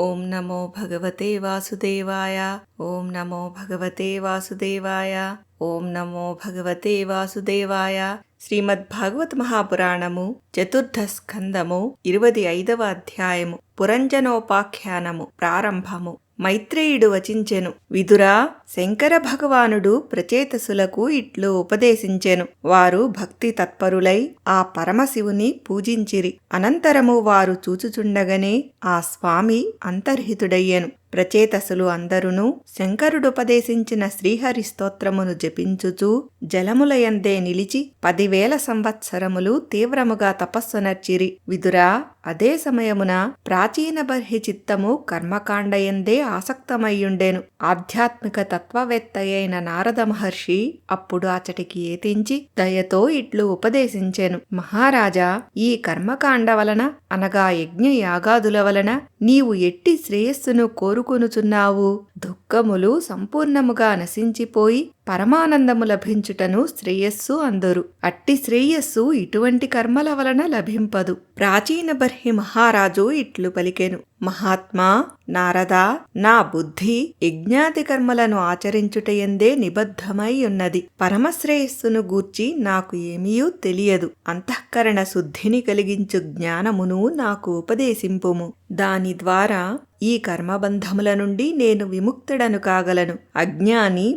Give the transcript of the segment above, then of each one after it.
ఓం నమో భగవతే వాసుదేవాయ. ఓం నమో భగవతే వాసుదేవాయ. ఓం నమో భగవతే వాసుదేవాయ. శ్రీమద్భాగవత్ మహాపురాణము చతుర్థ స్కందము ఇరవై ఐదవ అధ్యాయము పురంజనోపాఖ్యానము ప్రారంభము. మైత్రేయుడు వచించెను. విదురా శంకర భగవానుడు ప్రచేతసులకు ఇట్లు ఉపదేశించెను. వారు భక్తి తత్పరులై ఆ పరమశివుని పూజించిరి. అనంతరము వారు చూచుచుండగనే ఆ స్వామి అంతర్హితుడయ్యెను. ప్రచేతసులు అందరును శంకరుడుపదేశించిన శ్రీహరి స్తోత్రమును జపించుచూ జలములయందే నిలిచి పదివేల సంవత్సరములు తీవ్రముగా తపస్సునర్చిరి. విదురా అదే సమయమున ప్రాచీన బర్హి చిత్తము కర్మకాండయందే ఆసక్తమయ్యుండెను. ఆధ్యాత్మిక తత్వవేత్తయైన నారద మహర్షి అప్పుడు అచటికి ఏతించి దయతో ఇట్లు ఉపదేశించెను. మహారాజా ఈ కర్మకాండ వలన అనగా యజ్ఞ యాగాదుల వలన నీవు ఎట్టి శ్రేయస్సును కోరు కోరుకొనుచున్నావు. దుఃఖములు సంపూర్ణముగా నశించిపోయి పరమానందము లభించుటను శ్రేయస్సు అందరు. అట్టి శ్రేయస్సు ఇటువంటి కర్మల వలన లభింపదు. ప్రాచీన బర్హి మహారాజు ఇట్లు పలికెను. మహాత్మా నారద నా బుద్ధి యజ్ఞాతి కర్మలను ఆచరించుటయందే నిబద్ధమై ఉన్నది. పరమశ్రేయస్సును గూర్చి నాకు ఏమీయూ తెలియదు. అంతఃకరణ శుద్ధిని కలిగించు జ్ఞానమును నాకు ఉపదేశింపుము. దాని ద్వారా ఈ కర్మబంధముల నుండి నేను విముక్తుడను కాగలను. అజ్ఞాని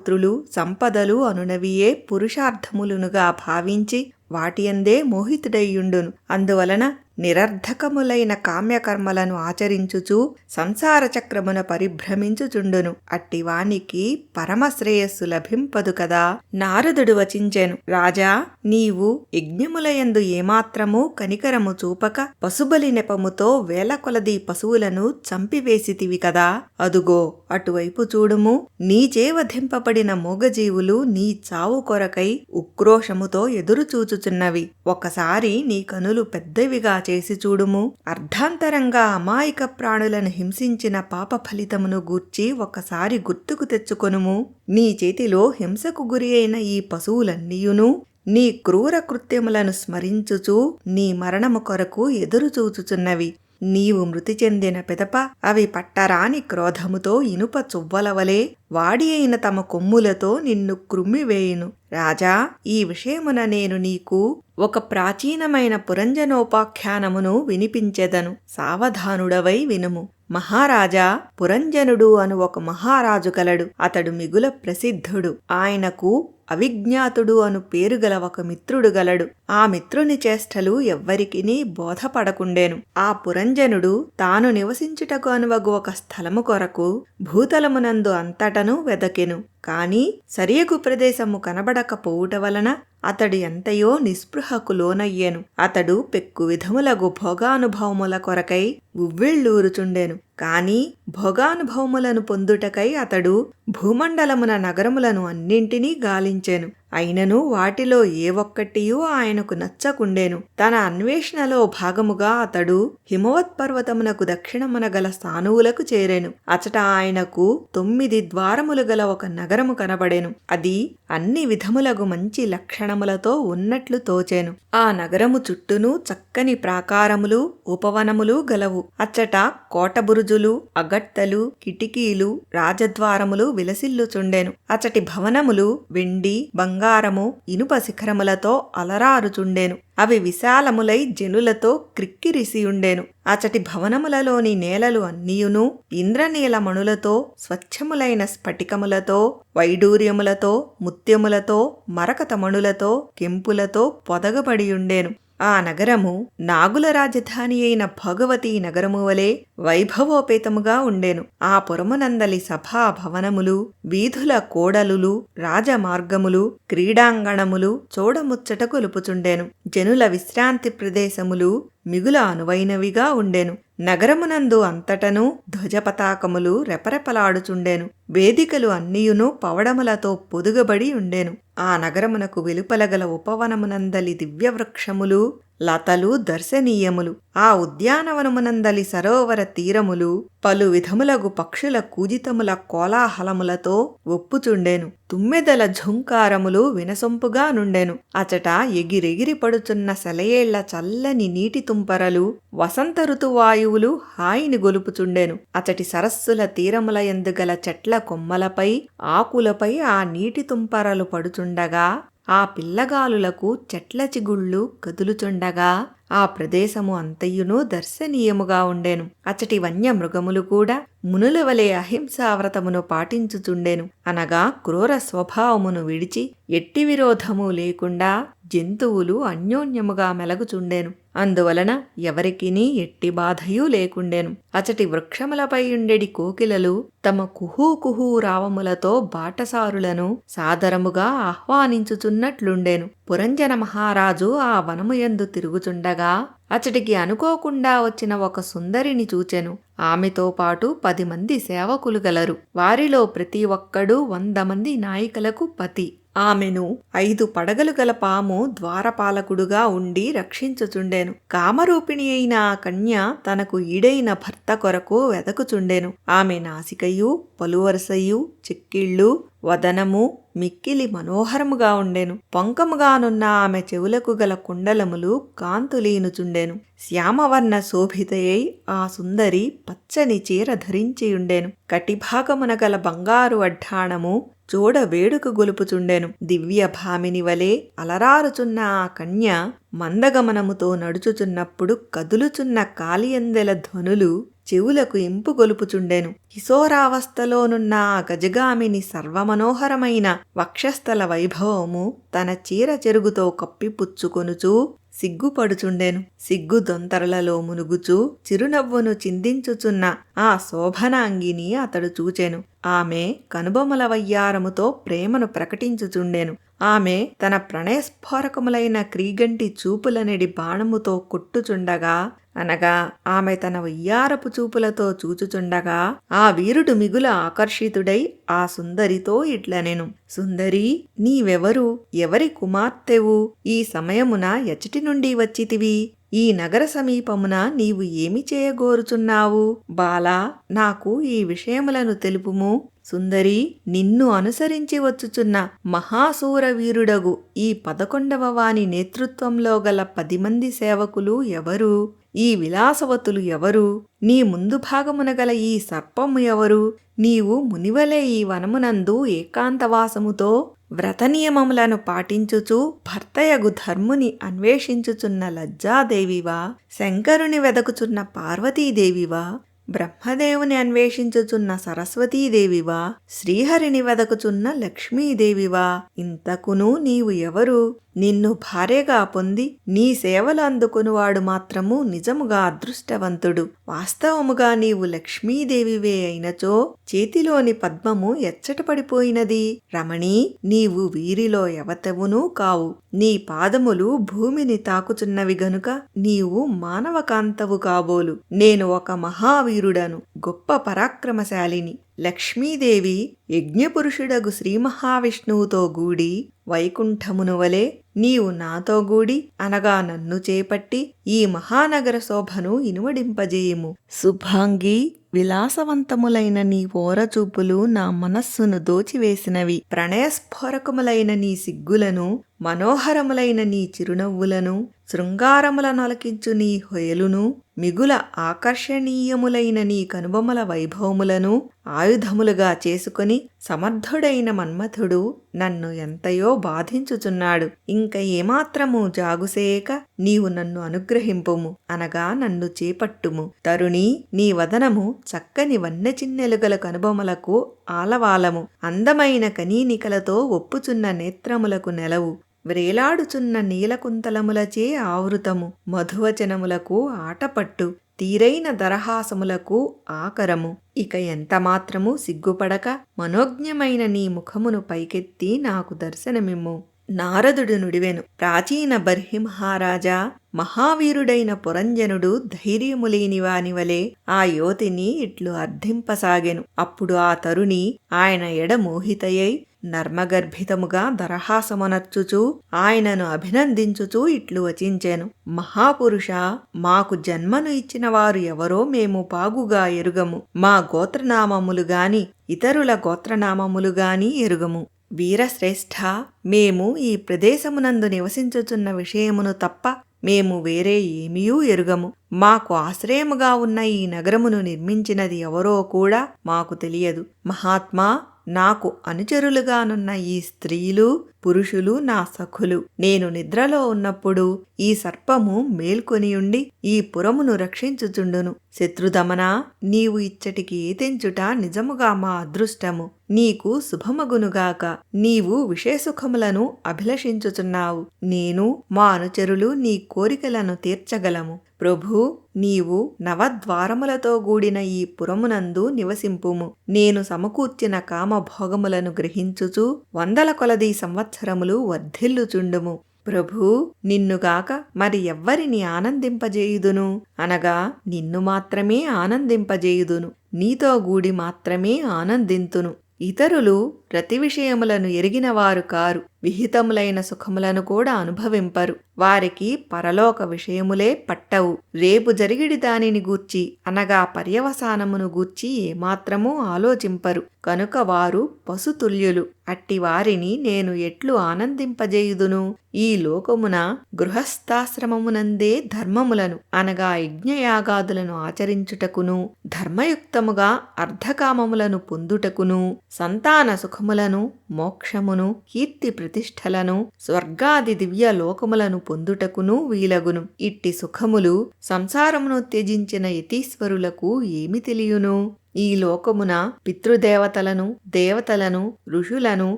పుత్రులు సంపదలు అనునవియే పురుషార్థములునుగా భావించి వాటియందే మోహితుడయ్యుండును. అందువలన నిరర్ధకములైన కామ్యకర్మలను ఆచరించుచు సంసార చక్రమున పరిభ్రమించుచుండును. అట్టివానికి పరమశ్రేయస్సు లభింపదు కదా. నారదుడు వచించెను రాజా నీవు యజ్ఞములయందు ఏమాత్రము కనికరము చూపక పశుబలి నెపముతో వేల కొలది పశువులను చంపివేసితివి కదా. అదుగో అటువైపు చూడుము నీచేవధింపబడిన మూగజీవులు నీ చావు కొరకై ఉక్రోషముతో ఎదురుచూచుచున్నవి. ఒకసారి నీ కనులు పెద్దవిగా చేసి చూడుము. అర్ధాంతరంగా అమాయక ప్రాణులను హింసించిన పాప ఫలితమును గూర్చి ఒకసారి గుర్తుకు తెచ్చుకొనుము. నీ చేతిలో హింసకు గురి అయిన ఈ పశువులన్నీయును. నీ క్రూర కృత్యములను స్మరించుచూ నీ మరణము కొరకు ఎదురుచూచుచున్నవి. నీవు మృతి చెందిన పిదప అవి పట్టరాని క్రోధముతో ఇనుప చువ్వలవలే వాడి అయిన తమ కొమ్ములతో నిన్ను క్రుమ్మివేయును రాజా ఈ విషయమున నేను నీకు ఒక ప్రాచీనమైన పురంజనోపాఖ్యానమును వినిపించెదను. సావధానుడవై వినుము. మహారాజా పురంజనుడు అను ఒక మహారాజు కలడు. అతడు మిగుల ప్రసిద్ధుడు. ఆయనకు అవిజ్ఞాతుడు అను పేరు గల ఒక మిత్రుడు గలడు. ఆ మిత్రుని చేష్టలు ఎవ్వరికినీ బోధపడకుండేను. ఆ పురంజనుడు తాను నివసించుటకు అనువగు ఒక స్థలము కొరకు భూతలమునందు అంతటను వెదకెను. కాని సరియగు ప్రదేశము కనబడకపోవుట వలన అతడు ఎంతయో నిస్పృహకు లోనయ్యేను. అతడు పెక్కు విధములగు భోగానుభవముల కొరకై ఉవ్విళ్ళూరుచుండెను. కాని భోగానుభవములను పొందుటకై అతడు భూమండలమున నగరములను అన్నింటినీ గాలించెను. అయినను వాటిలో ఏ ఒక్కటియూ ఆయనకు నచ్చకుండేను. తన అన్వేషణలో భాగముగా అతడు హిమవత్పర్వతమునకు దక్షిణమున గల స్థానువులకు చేరెను. అచట ఆయనకు తొమ్మిది ద్వారములు గల ఒక నగరము కనబడెను. అది అన్ని విధములకు మంచి లక్షణములతో ఉన్నట్లు తోచెను. ఆ నగరము చుట్టూను చక్కని ప్రాకారములు ఉపవనములు గలవు. అచ్చట కోటబురుజులు అగట్టలు కిటికీలు రాజద్వారములు విలసిల్లుచుండెను. అచటి భవనములు వెండి బంగారము ఇనుప శిఖరములతో అలరారుచుండెను. అవి విశాలములై జనులతో క్రిక్కిరిసియుండెను. అచటి భవనములలోని నేలలు అన్నియును ఇంద్రనీలమణులతో స్వచ్ఛములైన స్ఫటికములతో వైడూర్యములతో ముత్యములతో మరకతమణులతో కెంపులతో పొదగబడియుండెను. ఆ నగరము నాగుల రాజధాని అయిన భగవతీ నగరము వలె వైభవోపేతముగా ఉండెను. ఆ పురమునందలి సభా భవనములు వీధుల కోడలులు రాజమార్గములు క్రీడాంగణములు చూడముచ్చట కొలుపుచుండెను. జనుల విశ్రాంతి ప్రదేశములు మిగుల అనువైనవిగా ఉండెను. నగరమునందు అంతటను ధ్వజపతాకములు రెపరెపలాడుచుండెను. వేదికలు అన్నియును పవడములతో పొదుగబడి ఉండెను. ఆ నగరమునకు వెలుపలగల ఉపవనమునందలి దివ్యవృక్షములు లతలు దర్శనీయములు. ఆ ఉద్యానవనమునందలి సరోవర తీరములు పలు విధములగు పక్షుల కూజితముల కోలాహలములతో ఒప్పుచుండెను. తుమ్మెదల ఝుంకారములు వినసొంపుగా నుండెను. అచట ఎగిరెగిరి పడుచున్న సెలయేళ్ళ చల్లని నీటి తుంపరలు వసంత ఋతువాయువులు హాయిని గొలుపుచుండెను. అచటి సరస్సుల తీరముల ఎందుగల చెట్ల కొమ్మలపై ఆకులపై ఆ నీటి తుంపరలు పడుచుండగా ఆ పిల్లగాలులకు చెట్ల చిగుళ్ళు కదులుచుండగా ఆ ప్రదేశము అంతయును దర్శనీయముగా ఉండెను. అచటి వన్యమృగములు కూడా మునుల వలె అహింసావ్రతమును పాటించుచుండెను. అనగా క్రూర స్వభావమును విడిచి ఎట్టి విరోధము లేకుండా జంతువులు అన్యోన్యముగా మెలగుచుండెను. అందువలన ఎవరికినీ ఎట్టి బాధయూ లేకుండెను. అచటి వృక్షములపై ఉండెడి కోకిలలు తమ కుహూ కుహూ రావములతో బాటసారులను సాదరముగా ఆహ్వానించుచున్నట్లుండెను. పురంజన మహారాజు ఆ వనముయందు తిరుగుచుండగా అతడికి అనుకోకుండా వచ్చిన ఒక సుందరిని చూచెను. ఆమెతో పాటు పది మంది సేవకులు గలరు. వారిలో ప్రతి ఒక్కడూ వంద మంది నాయికలకు పతి. ఆమెను ఐదు పడగలు గల పాము ద్వారపాలకుడుగా ఉండి రక్షించుచుండెను. కామరూపిణి అయిన ఆ కన్య తనకు ఈడైన భర్త కొరకు వెదకుచుండెను. ఆమె నాసికయు పలువరసయు చిక్కిళ్ళు వదనము మిక్కిలి మనోహరముగా ఉండెను. పొంకముగానున్న ఆమె చెవులకు గల కుండలములు కాంతులీనుచుండెను. శ్యామవర్ణ శోభితయై ఆ సుందరి పచ్చని చీర ధరించియుండెను. కటిభాగమున గల బంగారు అడ్డాణము చూడ వేడుక గొలుపుచుండెను. దివ్య భామిని వలె అలరారుచున్న ఆ కన్య మందగమనముతో నడుచుచున్నప్పుడు కదులుచున్న కాలియందెల ధ్వనులు చెవులకు ఇంపు గొలుపుచుండెను. కిశోరావస్థలోనున్న ఆ గజగామిని సర్వమనోహరమైన వక్షస్థల వైభవము తన చీర చెరుగుతో కప్పిపుచ్చుకొనుచూ సిగ్గుపడుచుండెను. సిగ్గు దొంతరలలో మునుగుచూ చిరునవ్వును చిందించుచున్న ఆ శోభనాంగిని అతడు చూచెను. ఆమె కనుబొమల వయ్యారముతో ప్రేమను ప్రకటించుచుండెను. ఆమె తన ప్రణయస్ఫోరకములైన క్రీగంటి చూపులనెడి బాణముతో కొట్టుచుండగా అనగా ఆమె తన వయ్యారపు చూపులతో చూచుచుండగా ఆ వీరుడు మిగుల ఆకర్షితుడై ఆ సుందరితో ఇట్లనెను. సుందరి నీవెవరు? ఎవరి కుమార్తెవు? ఈ సమయమున ఎచ్చటి నుండి వచ్చితివి? ఈ నగర సమీపమున నీవు ఏమి చేయగోరుచున్నావు? బాలా నాకు ఈ విషయములను తెలుపుము. సుందరి నిన్ను అనుసరించి వచ్చుచున్న మహాసూరవీరుడగు ఈ పదకొండవ వాని నేతృత్వంలో గల పది మంది సేవకులు ఎవరు? ఈ విలాసవతులు ఎవరు? నీ ముందు భాగమున గల ఈ సర్పము ఎవరు? నీవు మునివలే ఈ వనమునందు ఏకాంతవాసముతో వ్రతనియమములను పాటించుచు భర్తయగు ధర్ముని అన్వేషించుచున్న లజ్జాదేవివా? శంకరుని వెదకుచున్న పార్వతీదేవివా? బ్రహ్మదేవుని అన్వేషించుచున్న సరస్వతీదేవివా? శ్రీహరిని వెదకుచున్న లక్ష్మీదేవివా? ఇంతకును నీవు ఎవరు? నిన్ను భార్యగా పొంది నీ సేవలు అందుకునివాడు మాత్రము నిజముగా అదృష్టవంతుడు. వాస్తవముగా నీవు లక్ష్మీదేవివే అయినచో చేతిలోని పద్మము ఎచ్చటపడిపోయినది. రమణి నీవు వీరిలో ఎవతవునూ కావు. నీ పాదములు భూమిని తాకుచున్నవి గనుక నీవు మానవకాంతవు కాబోలు. నేను ఒక మహావీరుడను గొప్ప పరాక్రమశాలిని. లక్ష్మీదేవి యజ్ఞపురుషుడగు శ్రీ మహావిష్ణువుతో గూడి వైకుంఠమును వలె నీవు నాతో గూడి అనగా నన్ను చేపట్టి ఈ మహానగర శోభను ఇనువడింపజేయుము. శుభాంగి విలాసవంతములైన నీ ఓరచూపులు నా మనస్సును దోచివేసినవి. ప్రణయస్ఫోరకములైన నీ సిగ్గులను మనోహరములైన నీ చిరునవ్వులను శృంగారములనొలకించు నీ హొయలును మిగుల ఆకర్షణీయములైన నీ కనుబొమల వైభవములను ఆయుధములుగా చేసుకుని సమర్థుడైన మన్మథుడు నన్ను ఎంతయో బాధించుచున్నాడు. ఇంక ఏమాత్రము జాగుసేయక నీవు నన్ను అనుగ్రహింపుము అనగా నన్ను చేపట్టుము. తరుణి నీ వదనము చక్కని వన్నెచిన్నెలుగల కనుబొమలకు ఆలవాలము. అందమైన కనీనికలతో ఒప్పుచున్న నేత్రములకు నెలవు. వ్రేలాడుచున్న నీలకుంతలములచే ఆవృతము మధువచనములకు ఆటపట్టు తీరైన దరహాసములకు ఆకరము. ఇక ఎంతమాత్రము సిగ్గుపడక మనోజ్ఞమైన నీ ముఖమును పైకెత్తి నాకు దర్శనమిమ్ము. నారదుడు నుడివెను. ప్రాచీన బర్హిమహారాజా మహావీరుడైన పురంజనుడు ధైర్యములేని వాని వలె ఆ యోతిని ఇట్లు అర్థింపసాగెను. అప్పుడు ఆ తరుణి ఆయన ఎడ మోహితయై నర్మగర్భితముగా దరహాసమునర్చుచూ ఆయనను అభినందించుచూ ఇట్లు వచించెను. మహాపురుష మాకు జన్మను ఇచ్చిన వారు ఎవరో మేము పాగుగా ఎరుగము. మా గోత్రనామములు గాని ఇతరుల గోత్రనామములు గాని ఎరుగము. వీరశ్రేష్ఠ మేము ఈ ప్రదేశమునందు నివసించుచున్న విషయమును తప్ప మేము వేరే ఏమీయూ ఎరుగము. మాకు ఆశ్రయముగా ఉన్న ఈ నగరమును నిర్మించినది ఎవరో కూడా మాకు తెలియదు. మహాత్మా నాకు అనుచరులుగానున్న ఈ స్త్రీలు పురుషులు నా సఖులు. నేను నిద్రలో ఉన్నప్పుడు ఈ సర్పము మేల్కొనియుండి ఈ పురమును రక్షించుచుండును. శత్రుదమన నీవు ఇచ్చటికి ఏతెంచుట నిజముగా మా అదృష్టము. నీకు శుభమగునుగాక. నీవు విషయసుఖములను అభిలషించుచున్నావు. నేను మా అనుచరులు నీ కోరికలను తీర్చగలము. ప్రభు నీవు నవద్వారములతో కూడిన ఈ పురమునందు నివసింపుము. నేను సమకూర్చిన కామభోగములను గ్రహించుచు వందల కొలది సంవత్సరములు వర్ధిల్లుచుండుము. ప్రభూ నిన్నుగాక మరి ఎవ్వరిని ఆనందింపజేయుదును? అనగా నిన్ను మాత్రమే ఆనందింపజేయుదును. నీతో గూడి మాత్రమే ఆనందింతును. ఇతరులు ప్రతి విషయములను ఎరిగినవారు కారు. విహితములైన సుఖములను కూడా అనుభవింపరు. వారికి పరలోక విషయములే పట్టవు. రేపు జరిగిడి దానిని గూర్చి అనగా పర్యవసానమును గూర్చి ఏమాత్రమూ ఆలోచింపరు. కనుక వారు పశుతుల్యులు. అట్టి వారిని నేను ఎట్లు ఆనందింపజేయుదును? ఈ లోకమున గృహస్థాశ్రమమునందే ధర్మములను అనగా యజ్ఞయాగాదులను ఆచరించుటకును ధర్మయుక్తముగా అర్ధకామములను పొందుటకును సంతాన సుఖములను మోక్షమును కీర్తి ప్రతిష్టలను స్వర్గాది దివ్య లోకములను పొందుటకును వీలగును. ఇట్టి సుఖములు సంసారమును త్యజించిన యతీశ్వరులకు ఏమి తెలియును? ఈ లోకమున పితృదేవతలను దేవతలను ఋషులను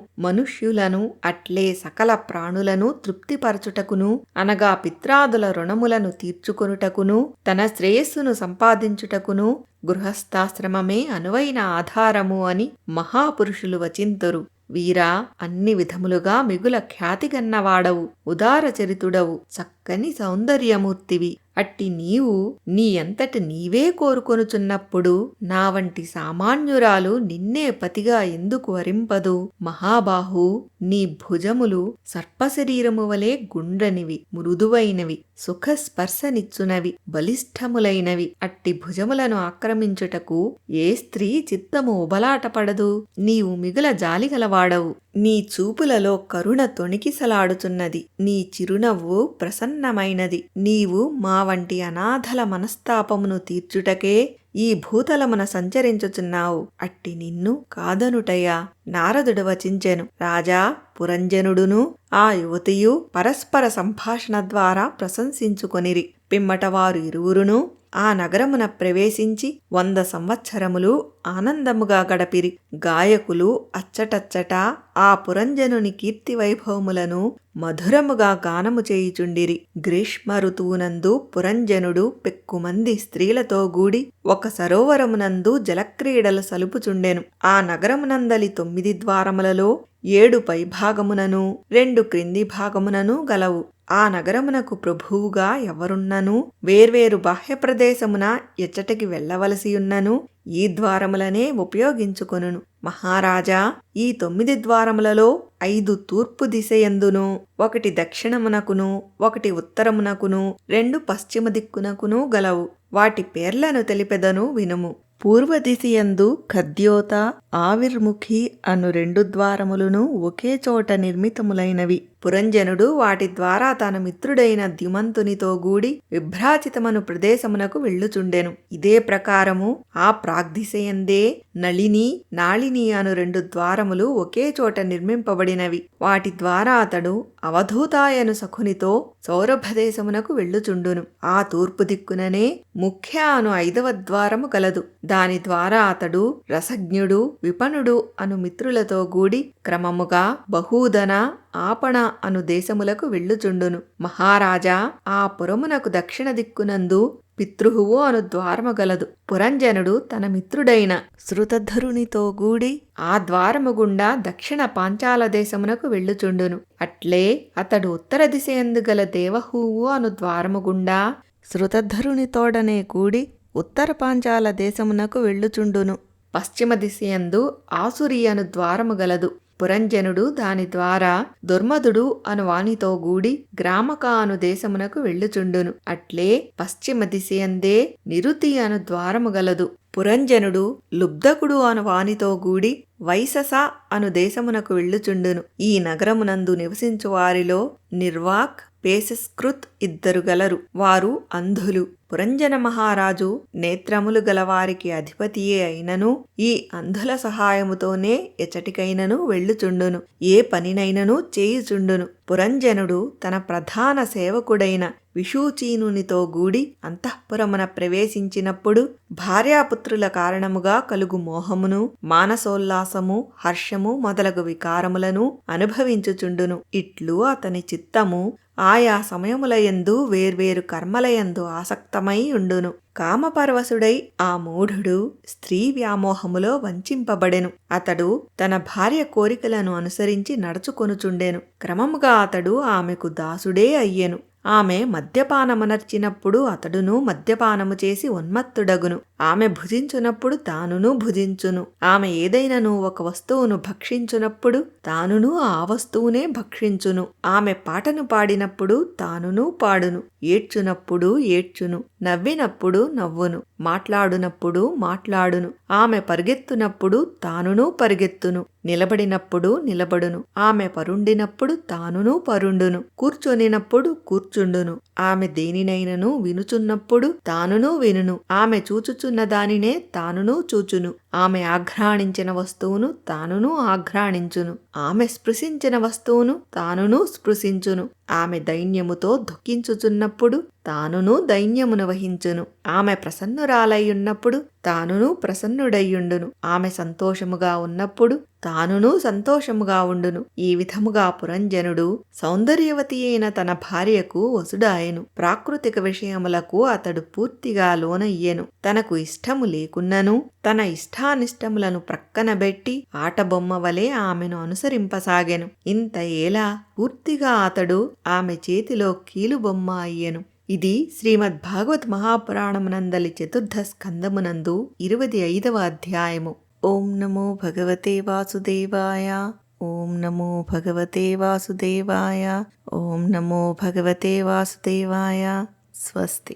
మనుష్యులను అట్లే సకల ప్రాణులను తృప్తిపరచుటకును అనగా పిత్రాదుల రుణములను తీర్చుకొనుటకును తన శ్రేయస్సును సంపాదించుటకును గృహస్థాశ్రమమే అనువైన ఆధారము అని మహాపురుషులు వచింతురు. వీరా అన్ని విధములుగా మిగుల ఖ్యాతిగన్నవాడవు ఉదారచరితుడవు చక్కని సౌందర్యమూర్తివి. అట్టి నీవు నీ అంతటి నీవే కోరుకొనుచున్నప్పుడు నా వంటి సామాన్యురాలు నిన్నే పతిగా ఎందుకు వరింపదు? మహాబాహు నీ భుజములు సర్పశరీరము వలె గుండ్రనివి మృదువైనవి. సుఖస్పర్శనిచ్చునవి బలిష్టములైనవి అట్టి భుజములను ఆక్రమించుటకు ఏ స్త్రీ చిత్తము ఉబలాటపడదు నీవు మిగుల జాలిగలవాడవు నీ చూపులలో కరుణ తొణికిసలాడుచున్నది నీ చిరునవ్వు ప్రసన్నమైనది. నీవు మా వంటి అనాథల మనస్తాపమును తీర్చుటకే ఈ భూతలమున సంచరించుచున్నావు. అట్టి నిన్ను కాదనుటయ్యా. నారదుడు వచించెను. రాజా పురంజనుడును ఆ యువతియు పరస్పర సంభాషణ ద్వారా ప్రశంసించుకొనిరి. పిమ్మట వారు ఇరువురును ఆ నగరమున ప్రవేశించి వంద సంవత్సరములు ఆనందముగా గడపిరి. గాయకులు అచ్చటచ్చట ఆ పురంజనుని కీర్తి వైభవములను మధురముగా గానము చేయుచుండిరి. గ్రీష్మ ఋతువునందు పురంజనుడు పెక్కుమంది స్త్రీలతో గూడి ఒక సరోవరమునందు జలక్రీడలు సలుపుచుండెను. ఆ నగరమునందలి తొమ్మిది ద్వారములలో ఏడు పైభాగమునను రెండు క్రింది భాగమునను గలవు. ఆ నగరమునకు ప్రభువుగా ఎవరున్నను? వేర్వేరు బాహ్య ప్రదేశమున ఎచ్చటికి వెళ్ళవలసియున్నను? ఈ ద్వారములనే ఉపయోగించుకొనును. మహారాజా ఈ తొమ్మిది ద్వారములలో ఐదు తూర్పు దిశయందును ఒకటి దక్షిణమునకును ఒకటి ఉత్తరమునకును రెండు పశ్చిమ దిక్కునకును గలవు. వాటి పేర్లను తెలిపెదను వినుము. పూర్వదిశయందు ఖద్యోత ఆవిర్ముఖి అను రెండు ద్వారములను ఒకే చోట నిర్మితములైనవి. పురంజనుడు వాటి ద్వారా తన మిత్రుడైన ద్యుమంతునితో గూడి విభ్రాచితమను ప్రదేశమునకు వెళ్ళుచుండెను. ఇదే ప్రకారము ఆ ప్రాగ్దిశయందే నళిని నాళిని అను రెండు ద్వారములు ఒకే చోట నిర్మింపబడినవి. వాటి ద్వారా అతడు అవధూతాయను సఖునితో సౌరభదేశమునకు వెళ్ళుచుండును. ఆ తూర్పు దిక్కుననే ముఖ్య అను ఐదవ ద్వారము కలదు దాని ద్వారా అతడు రసజ్ఞుడు విపణుడు అను మిత్రులతో గూడి క్రమముగా బహూదన ఆపణ అను దేశములకు వెళ్ళుచుండును. మహారాజా ఆ పురమునకు దక్షిణ దిక్కునందు పితృహువు అను ద్వారము గలదు పురంజనుడు తన మిత్రుడైన శృతధరునితో గూడి ఆ ద్వారము గుండా దక్షిణ పాంచాల దేశమునకు వెళ్ళుచుండును. అట్లే అతడు ఉత్తర దిశయందు గల దేవహూవు అను ద్వారము గుండా శృతధరునితోడనే కూడి ఉత్తర పాంచాల దేశమునకు వెళ్ళుచుండును. పశ్చిమ దిశయందు ఆసురి అను ద్వారము గలదు. పురంజనుడు దాని ద్వారా దుర్మధుడు అను వానితో గూడి గ్రామక అను దేశమునకు వెళ్ళుచుండును. అట్లే పశ్చిమ దిశయందే నిరుతి అను ద్వారము గలదు. పురంజనుడు లుబ్ధకుడు అను వానితో గూడి వైసస అను దేశమునకు వెళ్ళుచుండును. ఈ నగరమునందు నివసించు వారిలో నిర్వాక్ పేసస్కృత్ ఇద్దరు గలరు. వారు అంధులు. పురంజన మహారాజు నేత్రములు గలవారికి అధిపతియే అయినను ఈ అంధుల సహాయముతోనే ఎచటికైనను వెళ్ళుచుండును ఏ పనినైనను చేయుచుండును. పురంజనుడు తన ప్రధాన సేవకుడైన విషూచీనునితో గూడి అంతఃపురమున ప్రవేశించినప్పుడు భార్యాపుత్రుల కారణముగా కలుగు మోహమును మానసోల్లాసము హర్షము మొదలగు వికారములను అనుభవించుచుండును. ఇట్లు అతని చిత్తము ఆయా సమయములయందు వేర్వేరు కర్మలయందు ఆసక్తమై ఉండును. కామపరవశుడై ఆ మూఢుడు స్త్రీ వ్యామోహములో వంచింపబడెను. అతడు తన భార్య కోరికలను అనుసరించి నడుచుకొనుచుండెను. క్రమముగా అతడు ఆమెకు దాసుడే అయ్యెను. ఆమె మద్యపానమునర్చినప్పుడు అతడును మద్యపానము చేసి ఉన్మత్తుడగును. ఆమె భుజించునప్పుడు తానును భుజించును. ఆమె ఏదైనను ఒక వస్తువును భక్షించునప్పుడు తానును ఆ వస్తువునే భక్షించును. ఆమె పాటను పాడినప్పుడు తానును పాడును. ఏడ్చునప్పుడు ఏడ్చును. నవ్వినప్పుడు నవ్వును. మాట్లాడునప్పుడు మాట్లాడును. ఆమె పరిగెత్తునప్పుడు తానును పరిగెత్తును. నిలబడినప్పుడు నిలబడును. ఆమె పరుండినప్పుడు తానును పరుండును. కూర్చొనినప్పుడు కూర్చుండును. ఆమె దేనినైనను వినుచున్నప్పుడు తానును వినును. ఆమె చూచుచున్న దానినే తానును చూచును. ఆమె ఆఘ్రాణించిన వస్తువును తానును ఆఘ్రాణించును. ఆమె స్పృశించిన వస్తువును తానును స్పృశించును. ఆమె దైన్యముతో దుఃఖించుచున్నప్పుడు తానును దైన్యమును వహించును. ఆమె ప్రసన్నురాలయ్యున్నప్పుడు తానును ప్రసన్నుడయ్యుండును. ఆమె సంతోషముగా ఉన్నప్పుడు తానును సంతోషముగా ఉండును. ఈ విధముగా పురంజనుడు సౌందర్యవతి అయిన తన భార్యకు వసుడాయను. ప్రాకృతిక విషయములకు అతడు పూర్తిగా లోనయ్యెను. తనకు ఇష్టము లేకున్నను తన ఇష్టానిష్టములను ప్రక్కనబెట్టి ఆటబొమ్మ వలె ఆమెను అనుసరింపసాగెను. ఇంత ఏలా పూర్తిగా అతడు ఆమె చేతిలో కీలుబొమ్మ అయ్యెను. ఇది శ్రీమద్ భాగవత్ మహాపురాణమునందలి చతుర్థ స్కందమునందు ఇరవై ఐదవ అధ్యాయము. ఓం నమో భగవతే వాసుదేవాయ. ఓం నమో భగవతే వాసుదేవాయ. ఓం నమో భగవతే వాసుదేవాయ. స్వస్తి.